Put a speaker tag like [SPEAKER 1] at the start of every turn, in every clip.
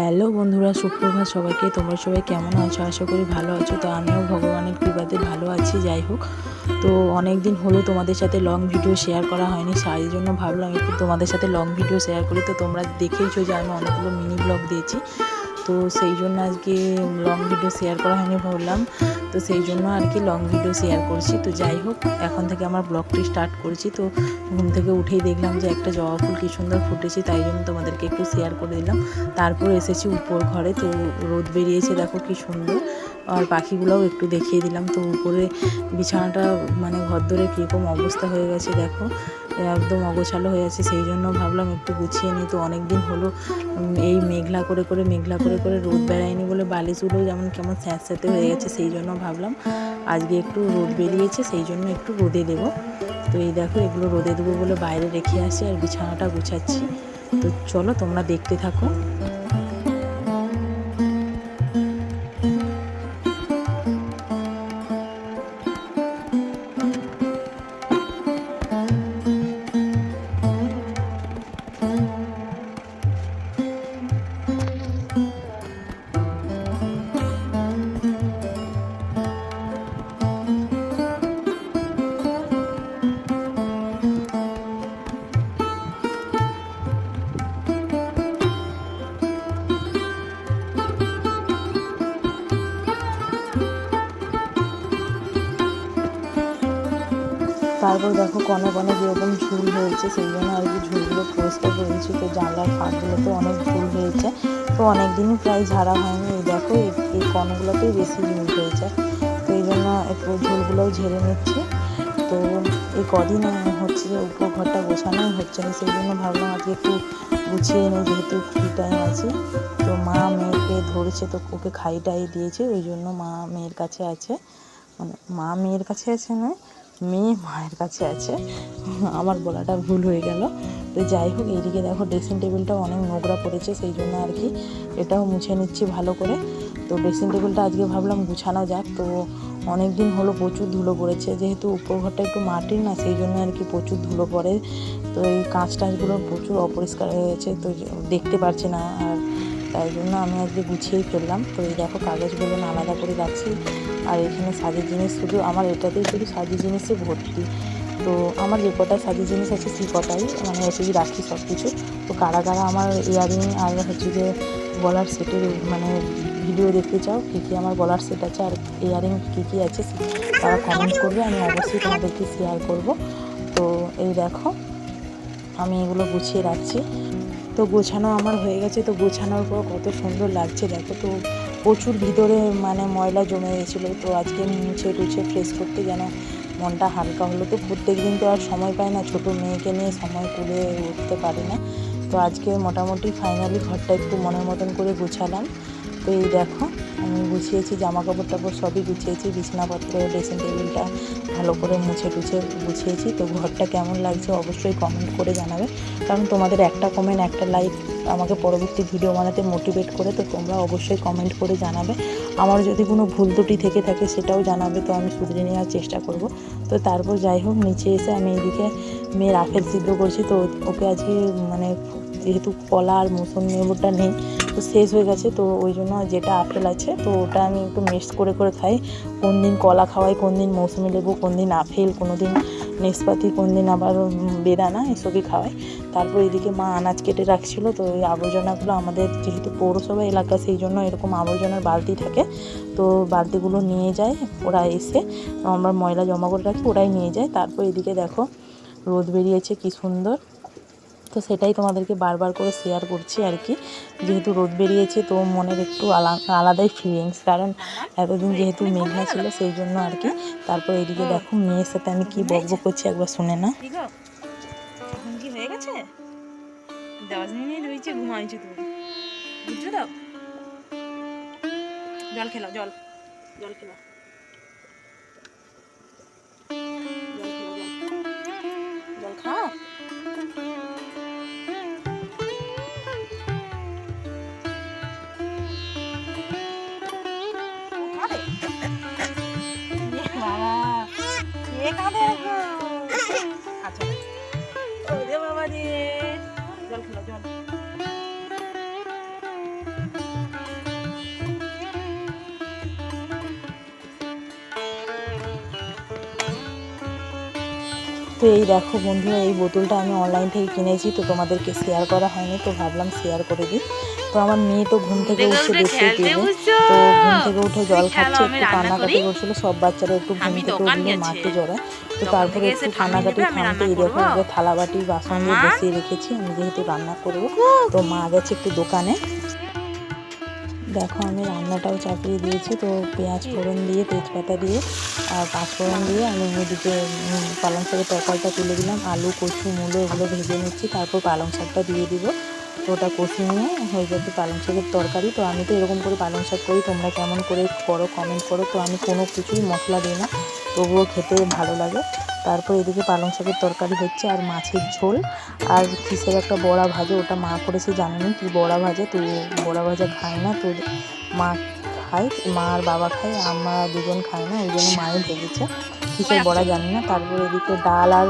[SPEAKER 1] Hello বন্ধুরা, সুপ্রভাত সবাইকে। তোমরা সবাই কেমন আছো? আশা করি ভালো আছো। তো আমিও ভগবানের কৃপাতে ভালো আছি, যাই হোক। তো অনেক দিন হলো তোমাদের সাথে লং ভিডিও শেয়ার করা হয়নি, সেই জন্য ভাবলাম একটু তোমাদের সাথে লং ভিডিও শেয়ার করি। তো তোমরা দেখেইছো যে আমি অনেকগুলো মিনি ব্লগ দিয়েছি। তো সেই জন্য আজকে লং ভিডিও শেয়ার করা হয়নি ভাবলাম তো সেই জন্য আর কি লং ভিডিও শেয়ার করছি। তো যাই হোক, এখন থেকে আমার ব্লগটি স্টার্ট করছি। তো ঘুম থেকে উঠেই দেখলাম যে একটা জবা ফুল কি সুন্দর ফুটেছে, তাই জন্য তোমাদেরকে একটু শেয়ার করে দিলাম। তারপর এসেছি উপর ঘরে, তো রোদ বেরিয়েছে, দেখো কি সুন্দর। আর পাখিগুলোও একটু দেখিয়ে দিলাম। তো উপরে বিছানাটা মানে ঘরদোরে কীরকম অবস্থা হয়ে গেছে, দেখো। একদম অগোছালো হয়ে আছে, সেই জন্য ভাবলাম একটু গুছিয়ে নিই। তো অনেক দিন হলো এই মেঘলা করে করে, মেঘলা করে করে রোদ বেড়ায়নি বলে বালিশগুলো যেমন কেমন স্যাঁতস্যাঁতে হয়ে গেছে, সেই জন্য ভাবলাম, আজকে একটু রোদ বেরিয়েছে, সেই জন্য একটু রোদে দেবো। তো এই দেখো, এগুলো রোদে দেবো বলে বাইরে রেখে আসি আর বিছানাটা গুছাচ্ছি। তো চলো তোমরা দেখতে থাকো। তারপর দেখো কনে কনে যেরকম ঝুল হয়েছে, সেই জন্য আর কি ঝুলগুলো পরিষ্কার করে দিচ্ছি তো জানলার ফাঁকগুলোতে অনেক ঝুল হয়েছে। তো অনেক দিনই প্রায় ঝাড়া হয়নি। এই দেখো, এই এই কনগুলোতেই বেশি ঝুল হয়েছে। তো এই জন্য একটু ঝুলগুলোও ঝেড়ে নিচ্ছি। তো এই কদিন হচ্ছে যে উপর ঘরটা গোছানোই হচ্ছে না, সেই জন্য ভাবলাম আজকে একটু গুছিয়ে নিই, যেহেতু ফ্রি টাইম আছে। তো মা মেয়েকে ধরেছে, তো ওকে খাই টাই দিয়েছে, ওই জন্য মা মেয়ের কাছে আছে। মানে মা মেয়ের কাছে আছে নয় মেয়ে মায়ের কাছে আছে। আমার বলাটা ভুল হয়ে গেল। তো যাই হোক, এইদিকে দেখো ড্রেসিং টেবিলটাও অনেক নোংরা পড়েছে, সেই জন্য আর কি এটাও মুছে নিচ্ছি ভালো করে। তো ড্রেসিং টেবিলটা আজকে ভাবলাম গুছানো যাক। তো অনেক দিন হলো প্রচুর ধুলো পড়েছে, যেহেতু উপর ঘরটা একটু মাটির না, সেই জন্য আর কি প্রচুর ধুলো পড়ে। তো এই কাঁচ টাচগুলো প্রচুর অপরিষ্কার হয়ে গেছে, তো দেখতে পারছি না। আর তাই জন্য আমি আজকে গুছিয়েই ফেললাম। তো এই দেখো কাগজগুলো আলাদা করে রাখছি। আর এখানে সাজের জিনিস শুধু আমার এটাতেই শুধু সাজের জিনিসে ভর্তি। তো আমার যে কটা সাজের জিনিস আছে সেই কটাই মানে এসেই রাখি সব কিছু তো কারা কারা আমার ইয়ারিং আর হচ্ছে যে গলার সেটের মানে ভিডিও দেখতে চাও, কী কী আমার গলার সেট আছে আর ইয়ারিং কী কী আছে তারা কমেন্ট করবে, আমি অবশ্যই তোমাদেরকে শেয়ার করব। তো এই দেখো, আমি এগুলো গুছিয়ে রাখছি। তো গোছানো আমার হয়ে গেছে, তো গোছানোর পর কত সুন্দর লাগছে, দেখো তো প্রচুর ভিতরে মানে ময়লা জমে গেছিল, তো আজকে মুছে টুছে ফ্রেশ করতে যেন মনটা হালকা হলো। তো প্রত্যেক দিন তো আর সময় পায় না, ছোটো মেয়েকে নিয়ে সময় তুলে উঠতে পারি না। তো আজকে মোটামুটি ফাইনালি ঘরটা একটু মনের মতন করে গুছালাম। তো এই দেখো, আমি গুছিয়েছি জামা কাপড় টাপড় সবই গুছিয়েছি, বিছনাপত্র ড্রেসিং টেবিলটা ভালো করে মুছে টুছে গুছিয়েছি। তো ঘরটা কেমন লাগছে অবশ্যই কমেন্ট করে জানাবে। কারণ তোমাদের একটা কমেন্ট একটা লাইক আমাকে পরবর্তী ভিডিও বানাতে মোটিভেট করে, তো তোমরা অবশ্যই কমেন্ট করে জানাবে। আমার যদি কোনো ভুল ত্রুটি থেকে থাকে সেটাও জানাবে, তো আমি শুধরে নেওয়ার চেষ্টা করব। তো তারপর যাই হোক, নিচে এসে আমি এইদিকে মেয়ের আপেল সিদ্ধ করছি, তো ওকে আজকে মানে যেহেতু কলা আর মৌসুমি লেবুটা নেই, তো শেষ হয়ে গেছে, তো ওই জন্য যেটা আপেল আছে, তো ওটা আমি একটু মিক্স করে করে খাই। কোন দিন কলা খাওয়াই, কোন দিন মৌসুমি লেবু, কোন দিন আপেল, কোনো দিন নেসপাতি, কোন দিন আবার বেদানা, এসবই খাওয়াই। তারপর এদিকে মা আনাজ কেটে রাখছিল, তো ওই আবর্জনাগুলো আমাদের যেহেতু পৌরসভা এলাকা, সেই জন্য এরকম আবর্জনার বালতি থাকে। তো বালতিগুলো নিয়ে যায়, ওরা এসে আমরা ময়লা জমা করে রাখি, ওরাই নিয়ে যায়। তারপর এদিকে দেখো, রোদ বেরিয়েছে, কি সুন্দর। তো সেটাই তোমাদেরকে বারবার করে শেয়ার করছি আর কি। যেহেতু রোদ বেরিয়েছে, তো মনের একটু আলা- আলাদাই ফিলিংস কারণ এতদিন যেহেতু মেঘলা ছিল, সেই জন্য আর কি। তারপর এদিকে দেখো মেয়ের সাথে আমি কি বকবক করছি একবার শুনে না
[SPEAKER 2] জল খেলাও জল। জল খেলাও কে কাঁদে আচ্ছা ওরে বাবা রে জল খেলো জল।
[SPEAKER 1] তো এই দেখো বন্ধুরা এই বোতলটা আমি অনলাইন থেকে কিনেছি তো তোমাদেরকে শেয়ার করা হয়নি তো ভাবলাম শেয়ার করে দিই। তো আমার মেয়ে তো ঘুম থেকে উঠছে
[SPEAKER 2] উঠে
[SPEAKER 1] দেখতে পেলে তো ঘুম থেকে উঠে জল খাচ্ছে একটু কান্নাকাটি
[SPEAKER 2] করি।
[SPEAKER 1] করছিল সব বাচ্চারা একটু ঘুম থেকে উঠলে মাকে জড়ায় তো তারপরে
[SPEAKER 2] থেকে
[SPEAKER 1] একটু কান্নাকাটি থামতে এই দেখো। আগে থালা বাটি বাসন দিয়ে বসিয়ে রেখেছি আমি যেহেতু রান্না করব তো মা গেছে একটু দোকানে। দেখো আমি রান্নাটাও চাপিয়ে দিয়েছি তো পেঁয়াজ ফোড়ন দিয়ে তেজপাতা দিয়ে আর পাঁচফোড়ন দিয়ে আমি উম, পালং শাকের তরকারিটা তুলে দিলাম আলু কচু মূলো এগুলো ভেজে নিচ্ছি তারপর পালং শাকটা দিয়ে দিব। তো ওটা কষিয়ে নিয়ে হয়ে যাবে পালং শাকের তরকারি। তো আমি তো এরকম করে পালং শাক করি, তোমরা কেমন করে করো কমেন্ট করো। তো আমি কোনো কিছুই মশলা দিই না, তবুও খেতে ভালো লাগে। তারপর এদিকে পালং শাকের তরকারি হচ্ছে আর মাছের ঝোল। আর কিসের একটা বড়া ভাজে, ওটা মা করেছে জানি না কি বড়া ভাজে? তো বড়া ভাজা খায় না, তো মা খায়, মা আর বাবা খায়, আমরা দুজন খাই না ওই জন্য মায়ে ভেবেছে কিসের বড়া জানি না। তারপর এদিকে ডাল আর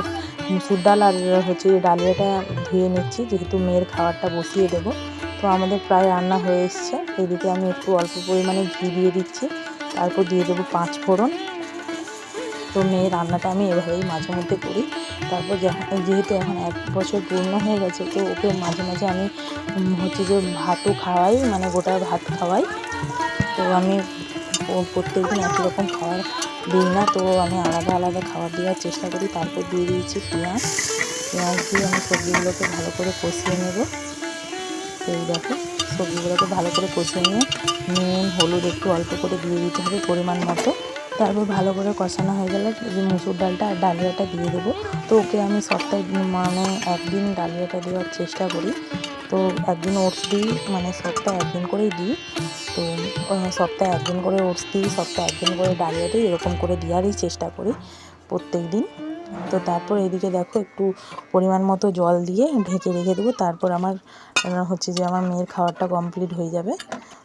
[SPEAKER 1] মুসুর ডাল আর হচ্ছে ডালিয়াটা ধুয়ে নিচ্ছি, যেহেতু মেয়ের খাবারটা বসিয়ে দেবো। তো আমাদের প্রায় রান্না হয়ে এসছে। এদিকে আমি একটু অল্প পরিমাণে ঘি দিয়ে দিচ্ছি, তারপর দিয়ে দেবো পাঁচ ফোড়ন। তো মেয়ের রান্নাটা আমি এভাবেই মাঝে মধ্যে করি। তারপর যেহেতু এখন এক বছর পূর্ণ হয়ে গেছে, তো ওকে মাঝে মাঝে আমি হচ্ছে যে ভাতও খাওয়াই মানে গোটা ভাত খাওয়াই। তো আমি প্রত্যেক দিন একই রকম খাবার দিই না, তো আমি আলাদা আলাদা খাবার দেওয়ার চেষ্টা করি। তারপর দিয়ে দিয়েছি পেঁয়াজ। পেঁয়াজ দিয়ে আমি সবজিগুলোকে ভালো করে কষিয়ে নেব। এই দেখো, সবজিগুলোকে ভালো করে কষিয়ে নিয়ে নুন, হলুদ একটু অল্প করে দিয়ে দিতে হবে পরিমাণ মতো। তারপর ভালো করে কষানো হয়ে গেলে যে মুসুর ডালটা আর ডালিয়াটা দিয়ে দেবো। তো ওকে আমি সপ্তাহে মানে একদিন ডালিয়াটা দেওয়ার চেষ্টা করি। তো একদিন ওটস দিই মানে সপ্তাহে একদিন করেই দিই। তো সপ্তাহে একদিন করে ওটস দিই সপ্তাহে একদিন করে ডালিয়া দিই এরকম করে দেওয়ারই চেষ্টা করি প্রত্যেক দিন। তো তারপর এদিকে দেখো একটু পরিমাণ মতো জল দিয়ে ঢেকে রেখে দেবো, তারপর আমার হচ্ছে যে আমার মেয়ের খাবারটা কমপ্লিট হয়ে যাবে।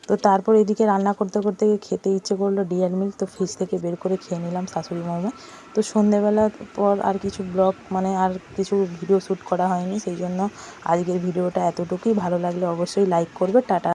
[SPEAKER 1] তো তারপর এদিকে রান্না করতে করতে খেতে ইচ্ছে করল ডিয়ার মিল্ক, তো ফ্রিজ থেকে বের করে খেয়ে নিলাম শাশুড়ি মামা তো সন্ধেবেলার পর আর কিছু ব্লগ মানে আর কিছু ভিডিও শ্যুট করা হয়নি, সেই জন্য আজকের ভিডিওটা এতটুকুই। ভালো লাগলে অবশ্যই লাইক করবে, টাটা।